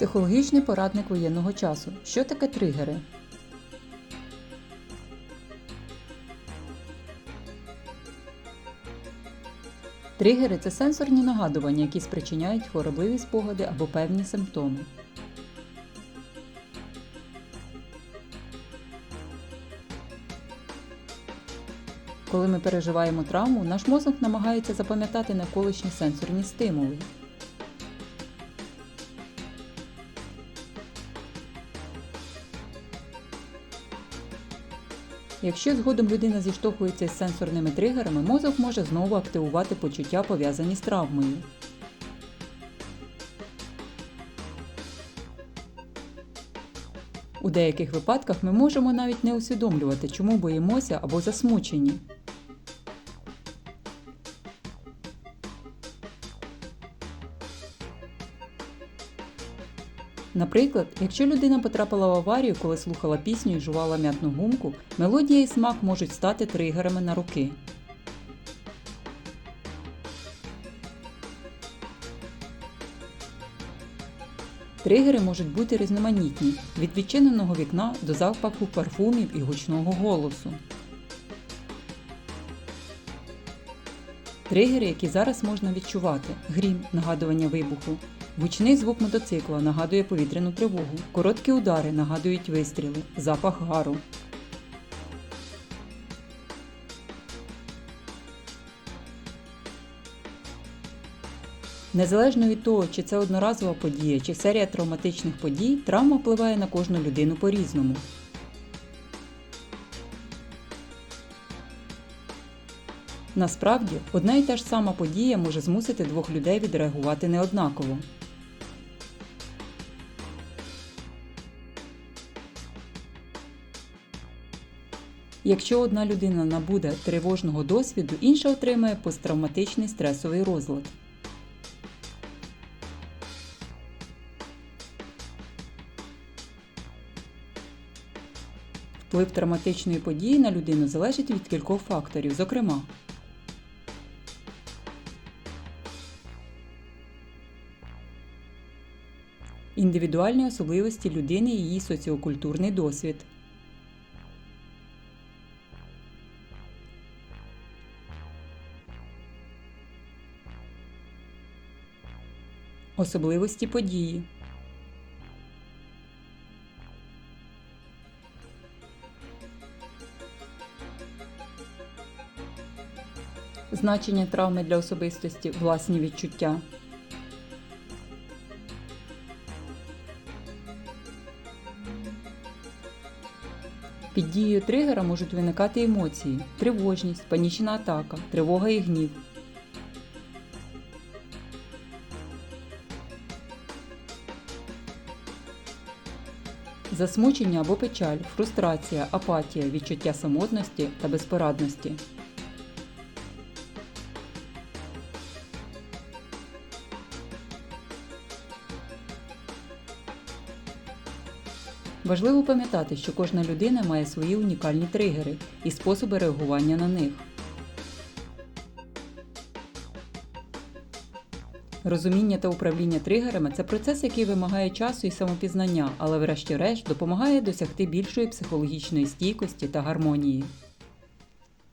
Психологічний порадник воєнного часу. Що таке тригери? Тригери це сенсорні нагадування, які спричиняють хворобливі спогади або певні симптоми. Коли ми переживаємо травму, наш мозок намагається запам'ятати навколишні сенсорні стимули. Якщо згодом людина зіштовхується з сенсорними тригерами, мозок може знову активувати почуття, пов'язані з травмою. У деяких випадках ми можемо навіть не усвідомлювати, чому боїмося або засмучені. Наприклад, якщо людина потрапила в аварію, коли слухала пісню і жувала м'ятну гумку, мелодія і смак можуть стати тригерами на руки. Тригери можуть бути різноманітні від відчиненого вікна до запаху парфумів і гучного голосу. Тригери, які зараз можна відчувати: грім, нагадування вибуху, гучний звук мотоцикла нагадує повітряну тривогу, короткі удари нагадують вистріли, запах гару. Незалежно від того, чи це одноразова подія, чи серія травматичних подій, травма впливає на кожну людину по-різному. Насправді, одна і та ж сама подія може змусити двох людей відреагувати неоднаково. Якщо одна людина набуде тривожного досвіду, інша отримає посттравматичний стресовий розлад. Вплив травматичної події на людину залежить від кількох факторів, зокрема, індивідуальні особливості людини і її соціокультурний досвід. Особливості події. Значення травми для особистості, власні відчуття. Під дією тригера можуть виникати емоції, тривожність, панічна атака, тривога і гнів. Засмучення або печаль, фрустрація, апатія, відчуття самотності та безпорадності. Важливо пам'ятати, що кожна людина має свої унікальні тригери і способи реагування на них. Розуміння та управління тригерами це процес, який вимагає часу і самопізнання, але, врешті-решт, допомагає досягти більшої психологічної стійкості та гармонії.